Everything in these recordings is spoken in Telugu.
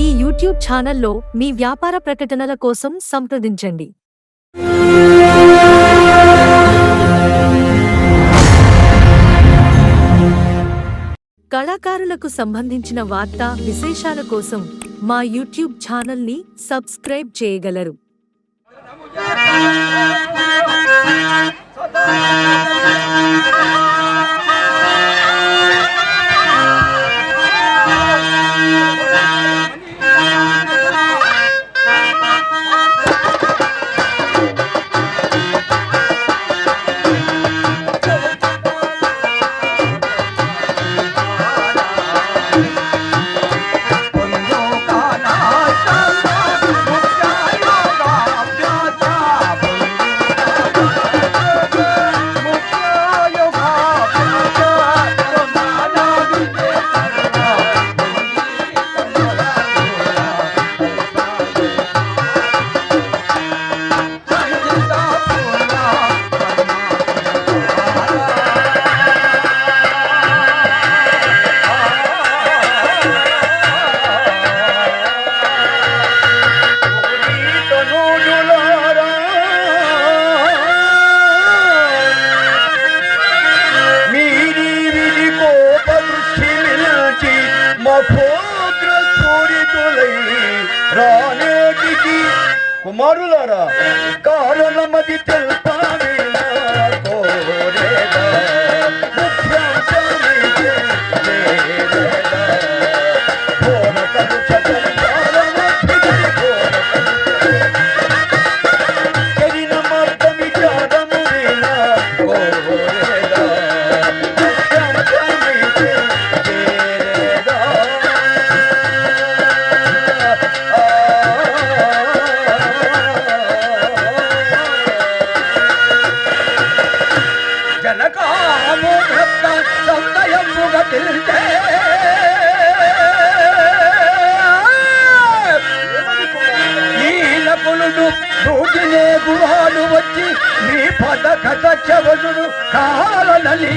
ఈ యూట్యూబ్ ఛానల్లో మీ వ్యాపార ప్రకటనల కోసం సంప్రదించండి. కళాకారులకు సంబంధించిన వార్తా విశేషాల కోసం మా యూట్యూబ్ ఛానల్ని సబ్స్క్రైబ్ చేయగలరు. సూర్యులై రానేటికి కుమారులారా కారణమది తెల్పావిలా జనకాము భక్త సందయముగ తెలిసే ఈలకులుడు దూకినే గుహాలు వచ్చి మీ పద కథ చెవసుడు కాలనలి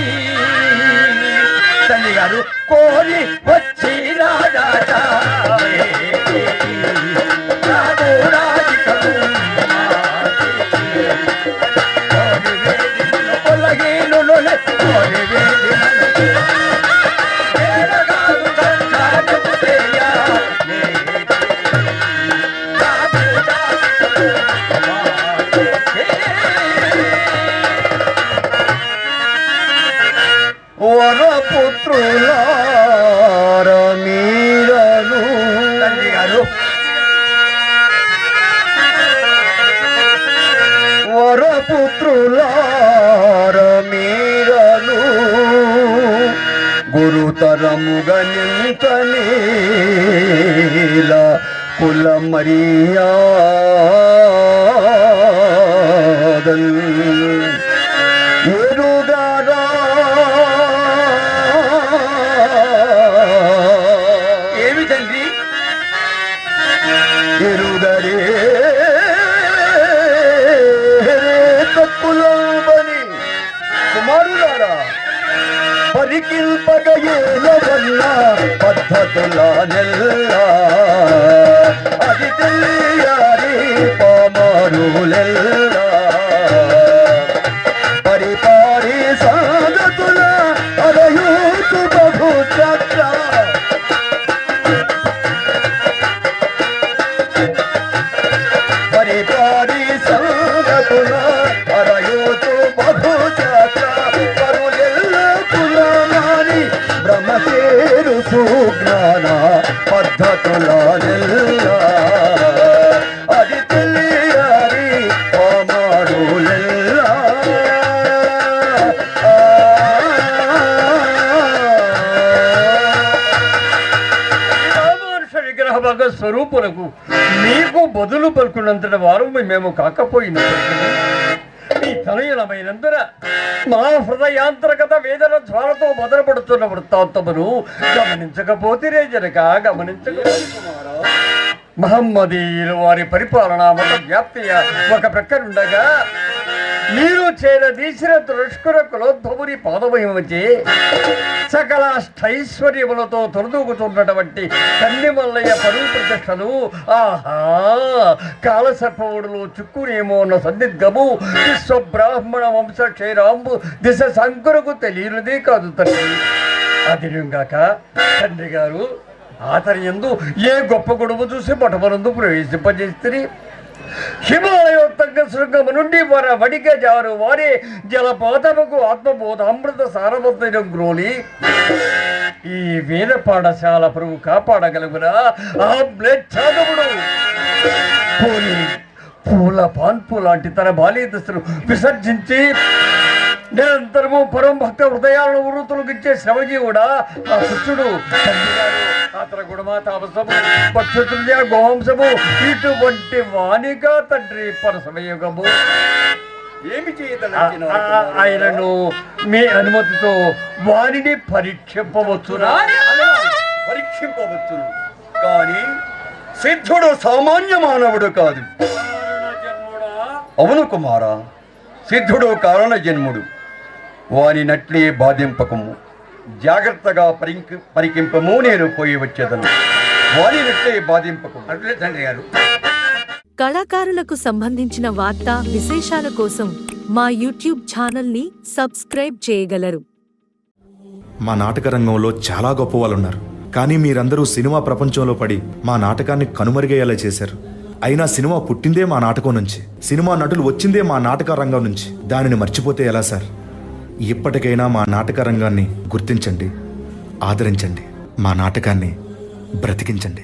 తల్లి గారు కోరి వచ్చి రాజా. వరపుత్రులార మీరను తల్లి గారు. వరపుత్రులార మీరను గురుతరముగా నింతనీల కుల కుమారులారా పరికిల్పగయేల పద్ధతుల నెల్ల? అది తెలియాలి పామారులెల్లా. పద్ధతుల నెల్ల. అది తెలియాలి విగ్రహ స్వరూపులకు నీకు బదులు పలుకున్నంతటి వారు మేము కాకపోయినప్పటికీ తనయులమైనందున మా హృదయాంతర్గత వేదన జ్వాలతో మొదలుపడుతున్న వృత్తాంతమును గమనించకపోతే జనక గమనించకపోతే మహమ్మదీయులు వారి పరిపాలన మత వ్యాప్తి ఒక ప్రక్కనుండగా మీరు చేరదీసిన దుష్కర కులోద్భవుని పాదమహిమచి సకల అష్టైశ్వర్యములతో తొలదూకుతున్నటువంటి కన్నిమల్లయ్య పరువు ప్రతిష్టలు ఆహా! కాలసర్పవుడులు చిక్కునేమో అన్న సందిగ్ధము విశ్వబ్రాహ్మణ వంశ క్షేరాంబు దిశ శంకురకు తెలియనిదే కాదు తండ్రి. అదిగాక తండ్రి గారు ఆతర్యందు ఎందు ఏ గొప్ప గొడవ చూసి మొట్టమొదలు ప్రవేశింపజేస్తుంది హిమాలయోత్తంగ శృంగము నుండి వర వడిక జారు వారే జలపాతముకు ఆత్మబోధ అమృత సారవంతైన గ్రోలి. ఈ వేద పాఠశాల ప్రభు కాపాడగలుగునా? ఆ మ్లేచ్ఛాదముడు పోనీ పూల పాన్పు లాంటి తన బాల్య దశను విసర్జించి నిరంతరము పరం భక్త హృదయాలను వృత్తులకిచ్చే శ్రమజీవుడా ఆ కృష్ణుడు అతని గుణమా తాపసము పక్షుతృజ గోహంసము ఇటువంటి వాణిగా తండ్రి పరసమయుగము. ఏమి ఆయనను మీ అనుమతితో వాణిని పరీక్షింపవచ్చునా? పరీక్షింపవచ్చును. కానీ సిద్ధుడు సామాన్య మానవుడు కాదు. అవును కుమారా సిద్ధుడు కారణ జన్ముడు. వాని నట్లే బాధింపకము. జాగ్రత్తగా పరింకి పరికింపము నేను పోయి వచ్చేదను. వాని నట్లే బాధింపకము. అట్లే తండ్రి గారు. కళాకారులకు సంబంధించిన వార్తా విశేషాల కోసం మా యూట్యూబ్ ఛానల్ని సబ్స్క్రైబ్ చేయగలరు. మా నాటక రంగంలో చాలా గొప్ప వాళ్ళు ఉన్నారు కానీ మీరందరూ సినిమా ప్రపంచంలో పడి మా నాటకాన్ని కనుమరుగయ్యేలా చేశారు. అయినా సినిమా పుట్టిందే మా నాటకం నుంచి. సినిమా నటులు వచ్చిందే మా నాటక రంగం నుంచి. దానిని మర్చిపోతే ఎలా సార్? ఇప్పటికైనా మా నాటకరంగాన్ని గుర్తించండి ఆదరించండి. మా నాటకాన్ని బ్రతికించండి.